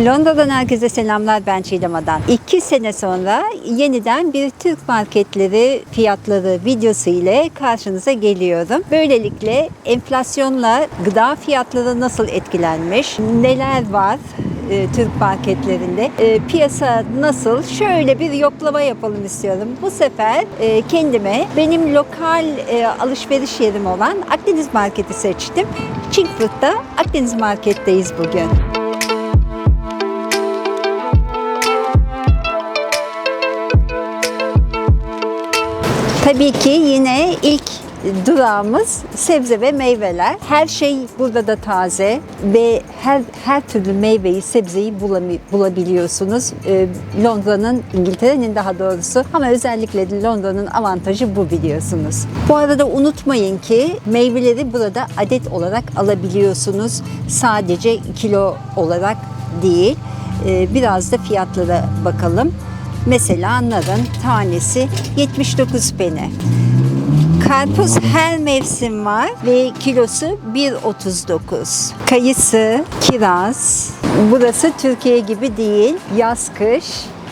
Londra'dan herkese selamlar ben Çiğdem Adan. İki sene sonra yeniden bir Türk marketleri fiyatları videosu ile karşınıza geliyorum. Böylelikle enflasyonla gıda fiyatları nasıl etkilenmiş, neler var e, Türk marketlerinde, e, piyasa nasıl şöyle bir yoklama yapalım istiyorum. Bu sefer e, kendime benim lokal e, alışveriş yerim olan Akdeniz Market'i seçtim. Çinkfurt'ta Akdeniz Market'teyiz bugün. Tabii ki yine ilk durağımız sebze ve meyveler. Her şey burada da taze ve her her türlü meyveyi, sebzeyi bulabiliyorsunuz. Ee, Londra'nın, İngiltere'nin daha doğrusu ama özellikle Londra'nın avantajı bu biliyorsunuz. Bu arada unutmayın ki meyveleri burada adet olarak alabiliyorsunuz. Sadece kilo olarak değil. Ee, Biraz da fiyatlara bakalım. Mesela narın tanesi 79 peni. Karpuz her mevsim var ve kilosu 1.39. Kayısı, kiraz. Burası Türkiye gibi değil. Yaz kış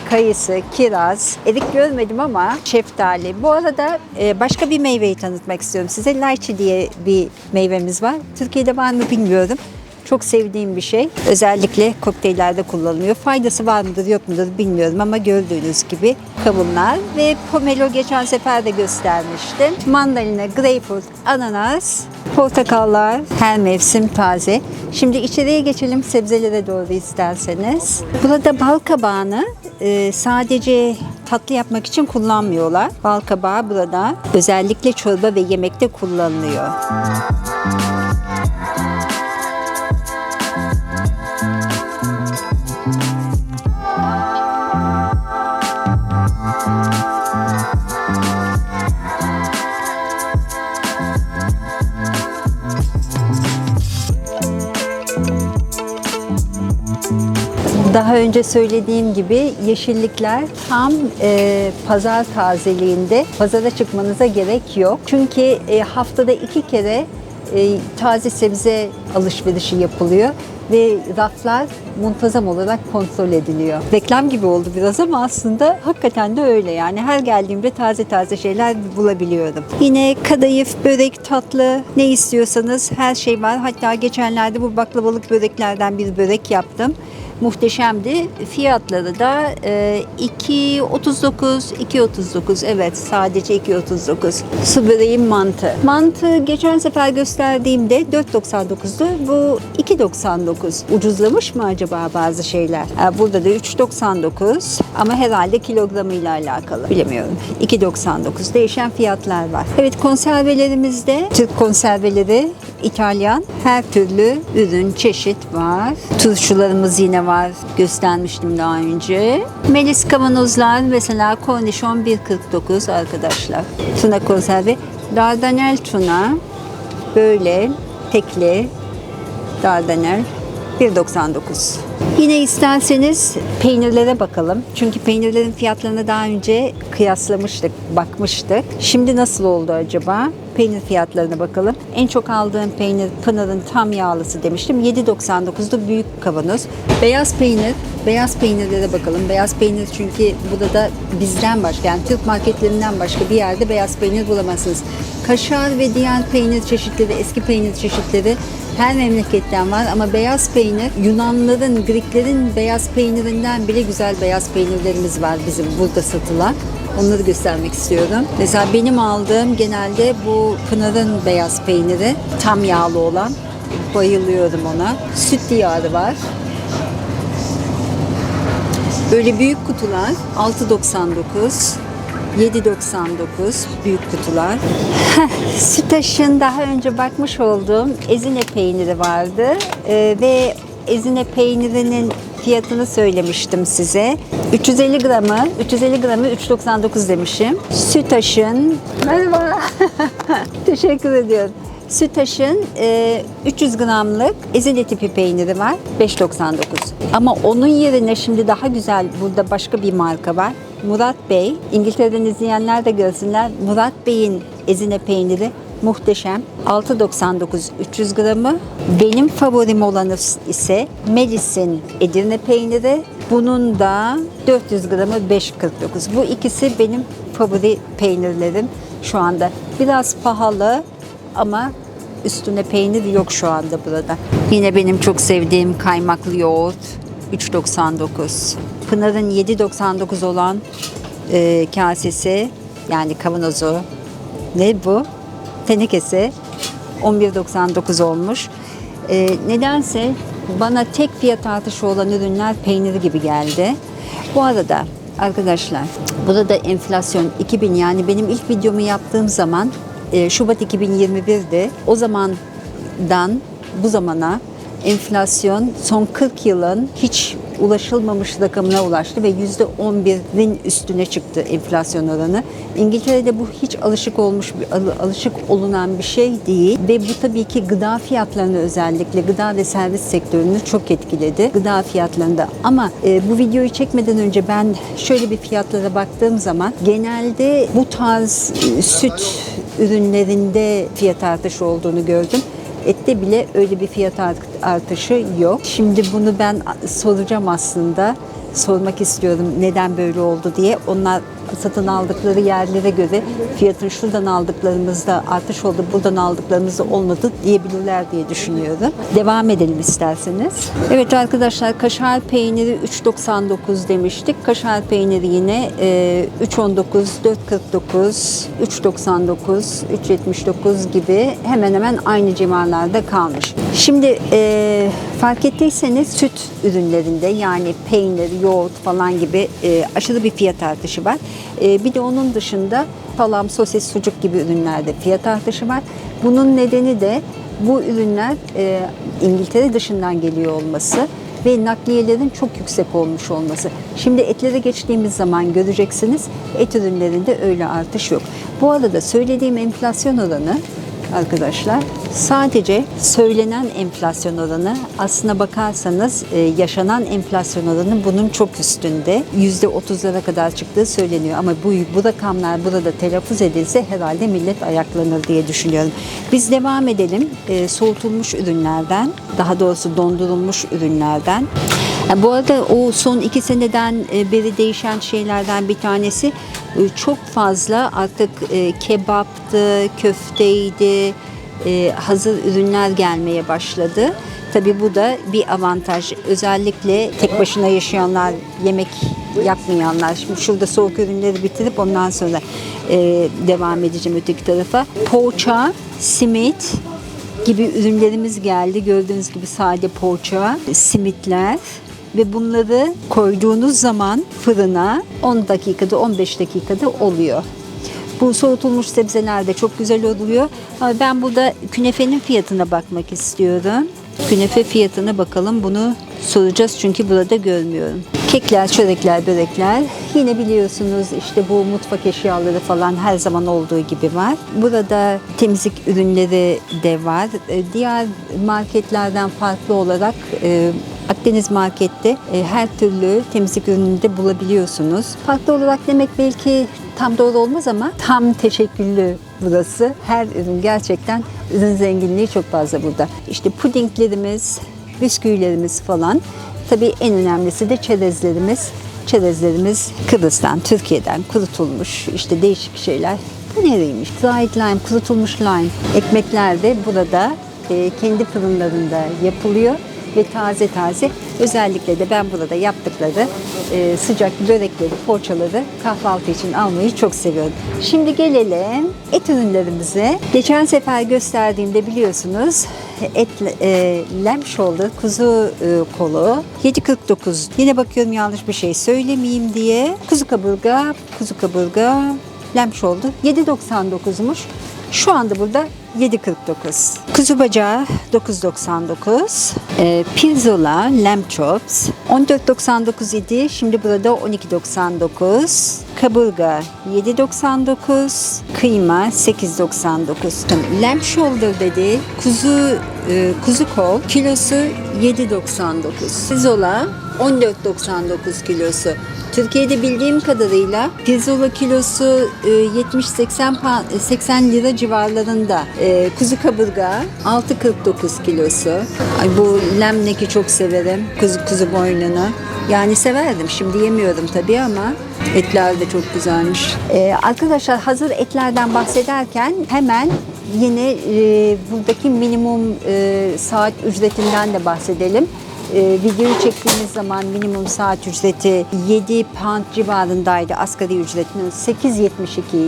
kayısı, kiraz, erik görmedim ama şeftali. Bu arada e, başka bir meyveyi tanıtmak istiyorum size. Lychee diye bir meyvemiz var. Türkiye'de var mı bilmiyorum. Çok sevdiğim bir şey. Özellikle kokteyllerde kullanılıyor. Faydası var mıdır yok mudur bilmiyorum ama gördüğünüz gibi kavunlar ve pomelo geçen sefer de göstermiştim. Mandalina, greyfurt, ananas, portakallar her mevsim taze. Şimdi içeriye geçelim sebzelere doğru isterseniz. Burada bal kabağını e, sadece tatlı yapmak için kullanmıyorlar. Bal kabağı burada özellikle çorba ve yemekte kullanılıyor. Daha önce söylediğim gibi yeşillikler tam e, pazar tazeliğinde. Pazara çıkmanıza gerek yok. Çünkü e, haftada iki kere e, taze sebze alışverişi yapılıyor ve raflar muntazam olarak kontrol ediliyor. Reklam gibi oldu biraz ama aslında hakikaten de öyle yani. Her geldiğimde taze taze şeyler bulabiliyorum. Yine kadayıf, börek, tatlı ne istiyorsanız her şey var. Hatta geçenlerde bu baklavalık böreklerden bir börek yaptım muhteşemdi. Fiyatları da e, 2.39, 2.39 evet sadece 2.39. Su böreği mantı. Mantı geçen sefer gösterdiğimde 4.99'du. Bu 2.99. Ucuzlamış mı acaba bazı şeyler? E, burada da 3.99 ama herhalde kilogramıyla alakalı. Bilemiyorum. 2.99 değişen fiyatlar var. Evet konservelerimizde Türk konserveleri İtalyan her türlü ürün çeşit var. Turşularımız yine var. Göstermiştim daha önce. Melis kavanozlar mesela kornişon 1.49 arkadaşlar. Tuna konserve. Dardanel tuna böyle tekli Dardanel 1.99. Yine isterseniz peynirlere bakalım. Çünkü peynirlerin fiyatlarını daha önce kıyaslamıştık, bakmıştık. Şimdi nasıl oldu acaba? Peynir fiyatlarına bakalım. En çok aldığım peynir Pınar'ın tam yağlısı demiştim. 7.99'da büyük kavanoz. Beyaz peynir, beyaz peynirlere bakalım. Beyaz peynir çünkü burada da bizden başka yani Türk marketlerinden başka bir yerde beyaz peynir bulamazsınız. Kaşar ve diğer peynir çeşitleri, eski peynir çeşitleri her memleketten var ama beyaz peynir Yunanlıların, Greklerin beyaz peynirinden bile güzel beyaz peynirlerimiz var bizim burada satılan. Onları göstermek istiyorum. Mesela benim aldığım genelde bu Pınar'ın beyaz peyniri. Tam yağlı olan. Bayılıyorum ona. Süt diyarı var. Böyle büyük kutular 6.99 7.99 büyük kutular. Sütaş'ın daha önce bakmış olduğum ezine peyniri vardı Ee, ve ezine peynirinin fiyatını söylemiştim size. 350 gramı, 350 gramı 3.99 demişim. Sütaş'ın merhaba. Teşekkür ediyorum. Sütaş'ın e, 300 gramlık ezine tipi peyniri var. 5.99. Ama onun yerine şimdi daha güzel burada başka bir marka var. Murat Bey, İngiltere'den izleyenler de görsünler. Murat Bey'in ezine peyniri muhteşem. 6.99 300 gramı. Benim favorim olanı ise Melis'in Edirne peyniri. Bunun da 400 gramı 5.49. Bu ikisi benim favori peynirlerim şu anda. Biraz pahalı ama üstüne peynir yok şu anda burada. Yine benim çok sevdiğim kaymaklı yoğurt 3.99. Pınar'ın 7.99 olan e, kasesi yani kavanozu ne bu? Tenekesi 11.99 olmuş. E, nedense bana tek fiyat artışı olan ürünler peyniri gibi geldi. Bu arada arkadaşlar burada enflasyon 2000 yani benim ilk videomu yaptığım zaman Şubat 2021'di. O zamandan bu zamana enflasyon son 40 yılın hiç ulaşılmamış rakamına ulaştı ve %11'in üstüne çıktı enflasyon oranı. İngiltere'de bu hiç alışık olmuş alışık olunan bir şey değil ve bu tabii ki gıda fiyatlarını özellikle gıda ve servis sektörünü çok etkiledi. Gıda fiyatlarında ama e, bu videoyu çekmeden önce ben şöyle bir fiyatlara baktığım zaman genelde bu tarz e, süt ürünlerinde fiyat artışı olduğunu gördüm. Ette bile öyle bir fiyat art- artışı yok. Şimdi bunu ben soracağım aslında. Sormak istiyorum neden böyle oldu diye. Onlar satın aldıkları yerlere göre fiyatın şuradan aldıklarımızda artış oldu, buradan aldıklarımızda olmadı diyebilirler diye düşünüyorum. Devam edelim isterseniz. Evet arkadaşlar kaşar peyniri 3.99 demiştik. Kaşar peyniri yine e, 3.19, 4.49, 3.99, 3.79 gibi hemen hemen aynı civarlarda kalmış. Şimdi e, fark ettiyseniz süt ürünlerinde yani peynir, yoğurt falan gibi e, aşırı bir fiyat artışı var. E, bir de onun dışında salam, sosis, sucuk gibi ürünlerde fiyat artışı var. Bunun nedeni de bu ürünler e, İngiltere dışından geliyor olması ve nakliyelerin çok yüksek olmuş olması. Şimdi etlere geçtiğimiz zaman göreceksiniz et ürünlerinde öyle artış yok. Bu arada söylediğim enflasyon oranı arkadaşlar sadece söylenen enflasyon oranı aslına bakarsanız e, yaşanan enflasyon oranı bunun çok üstünde. %30'lara kadar çıktığı söyleniyor ama bu, bu rakamlar burada telaffuz edilse herhalde millet ayaklanır diye düşünüyorum. Biz devam edelim e, soğutulmuş ürünlerden daha doğrusu dondurulmuş ürünlerden. Ha, bu arada o son iki seneden e, beri değişen şeylerden bir tanesi e, çok fazla artık e, kebaptı, köfteydi, e, hazır ürünler gelmeye başladı. Tabii bu da bir avantaj. Özellikle tek başına yaşayanlar, yemek yapmayanlar. Şimdi şurada soğuk ürünleri bitirip ondan sonra e, devam edeceğim öteki tarafa. Poğaça, simit, gibi ürünlerimiz geldi. Gördüğünüz gibi sade poğaça, simitler ve bunları koyduğunuz zaman fırına 10 dakikada 15 dakikada oluyor. Bu soğutulmuş sebzeler de çok güzel oluyor. Ben burada künefenin fiyatına bakmak istiyorum. Künefe fiyatına bakalım. Bunu soracağız çünkü burada görmüyorum. Kekler, çörekler, börekler. Yine biliyorsunuz işte bu mutfak eşyaları falan her zaman olduğu gibi var. Burada temizlik ürünleri de var. E, Diğer marketlerden farklı olarak e, Akdeniz Market'te e, her türlü temizlik ürünü de bulabiliyorsunuz. Farklı olarak demek belki tam doğru olmaz ama tam teşekküllü burası. Her ürün gerçekten ürün zenginliği çok fazla burada. İşte pudinglerimiz, bisküvilerimiz falan. Tabii en önemlisi de çerezlerimiz. Çerezlerimiz Kıbrıs'tan, Türkiye'den kurutulmuş işte değişik şeyler. Bu nereymiş? Dried lime, kurutulmuş lime. Ekmekler de burada e, kendi fırınlarında yapılıyor ve taze taze. Özellikle de ben burada yaptıkları e, sıcak börekleri, poğaçaları kahvaltı için almayı çok seviyorum. Şimdi gelelim et ürünlerimize. Geçen sefer gösterdiğimde biliyorsunuz et e, lamb shoulder, kuzu e, kolu 7.49. Yine bakıyorum yanlış bir şey söylemeyeyim diye. Kuzu kaburga, kuzu kaburga, lamb shoulder 7.99'muş. Şu anda burada 7.49. Kuzu bacağı 9.99. E, pirzola, lamb chops 14.99 idi. Şimdi burada 12.99. Kaburga 7.99. Kıyma 8.99. Lamb shoulder dedi. Kuzu e, kuzu kol kilosu 7.99. Pirzola 14.99 kilosu. Türkiye'de bildiğim kadarıyla pirzola kilosu e, 70-80 pa- 80 lira civarlarında. E, kuzu kaburga 6.49 kilosu. Ay bu lemneki çok severim. Kuzu kuzu boynunu. Yani severdim. Şimdi yemiyorum tabii ama etler de çok güzelmiş. E, arkadaşlar hazır etlerden bahsederken hemen yine e, buradaki minimum e, saat ücretinden de bahsedelim. E, videoyu çektiğimiz zaman minimum saat ücreti 7 pound civarındaydı asgari ücretinin 8.72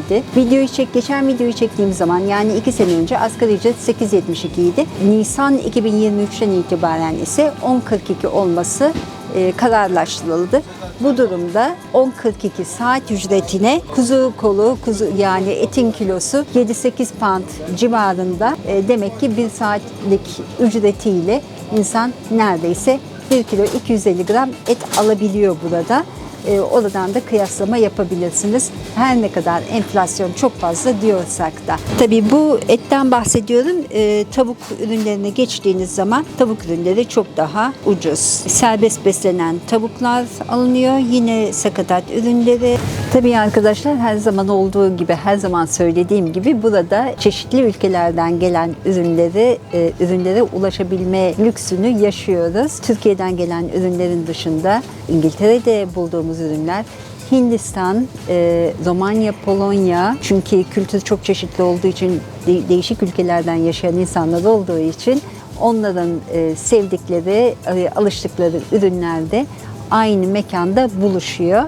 idi. Videoyu çek, geçen videoyu çektiğim zaman yani 2 sene önce asgari ücret 8.72 idi. Nisan 2023'ten itibaren ise 10.42 olması e, kararlaştırıldı. Bu durumda 10.42 saat ücretine kuzu kolu, kuzu yani etin kilosu 7-8 pound civarında e, demek ki bir saatlik ücretiyle insan neredeyse 1 kilo 250 gram et alabiliyor burada. E, oradan da kıyaslama yapabilirsiniz. Her ne kadar enflasyon çok fazla diyorsak da. Tabii bu etten bahsediyorum. E, tavuk ürünlerine geçtiğiniz zaman tavuk ürünleri çok daha ucuz. Serbest beslenen tavuklar alınıyor. Yine sakatat ürünleri. Tabii arkadaşlar her zaman olduğu gibi, her zaman söylediğim gibi burada çeşitli ülkelerden gelen ürünleri, e, ürünlere ulaşabilme lüksünü yaşıyoruz. Türkiye'den gelen ürünlerin dışında İngiltere'de bulduğumuz ürünler Hindistan, e, Romanya, Polonya çünkü kültür çok çeşitli olduğu için de- değişik ülkelerden yaşayan insanlar olduğu için onların e, sevdikleri, e, alıştıkları ürünlerde aynı mekanda buluşuyor.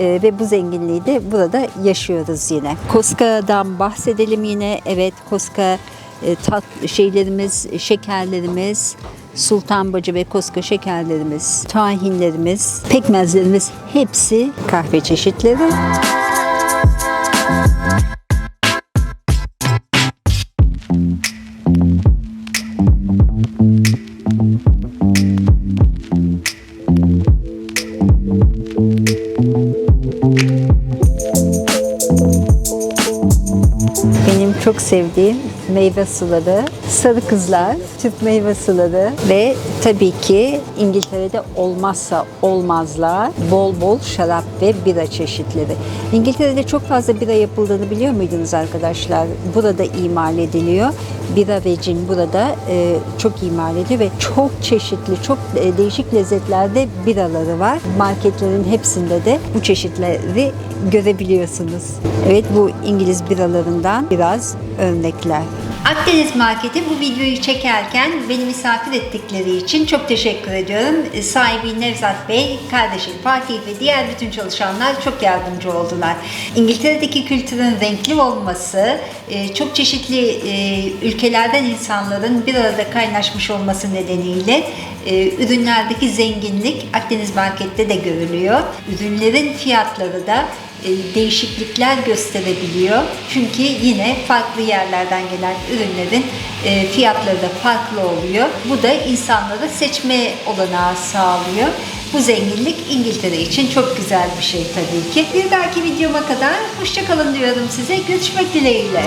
E, ve bu zenginliği de burada yaşıyoruz yine. Koska'dan bahsedelim yine. Evet Koska e, tat şeylerimiz, şekerlerimiz, sultanbacı ve koska şekerlerimiz, tahinlerimiz, pekmezlerimiz hepsi kahve çeşitleri. Çok sevdiğim meyve suları, sarı kızlar, Türk meyve suları ve tabii ki İngiltere'de olmazsa olmazlar bol bol şarap ve bira çeşitleri. İngiltere'de çok fazla bira yapıldığını biliyor muydunuz arkadaşlar? Burada imal ediliyor. Bira ve burada e, çok imal ediliyor ve çok çeşitli, çok e, değişik lezzetlerde biraları var. Marketlerin hepsinde de bu çeşitleri görebiliyorsunuz. Evet bu İngiliz biralarından biraz örnekler. Akdeniz Market'i bu videoyu çekerken beni misafir ettikleri için çok teşekkür ediyorum. E, Sahibi Nevzat Bey, kardeşim Fatih ve diğer bütün çalışanlar çok yardımcı oldular. İngiltere'deki kültürün renkli olması, e, çok çeşitli e, ülkelerden insanların bir arada kaynaşmış olması nedeniyle ürünlerdeki zenginlik Akdeniz Market'te de görülüyor. Ürünlerin fiyatları da değişiklikler gösterebiliyor. Çünkü yine farklı yerlerden gelen ürünlerin e, fiyatları da farklı oluyor. Bu da insanlara seçme olanağı sağlıyor. Bu zenginlik İngiltere için çok güzel bir şey tabii ki. Bir dahaki videoma kadar hoşçakalın diyorum size. Görüşmek dileğiyle.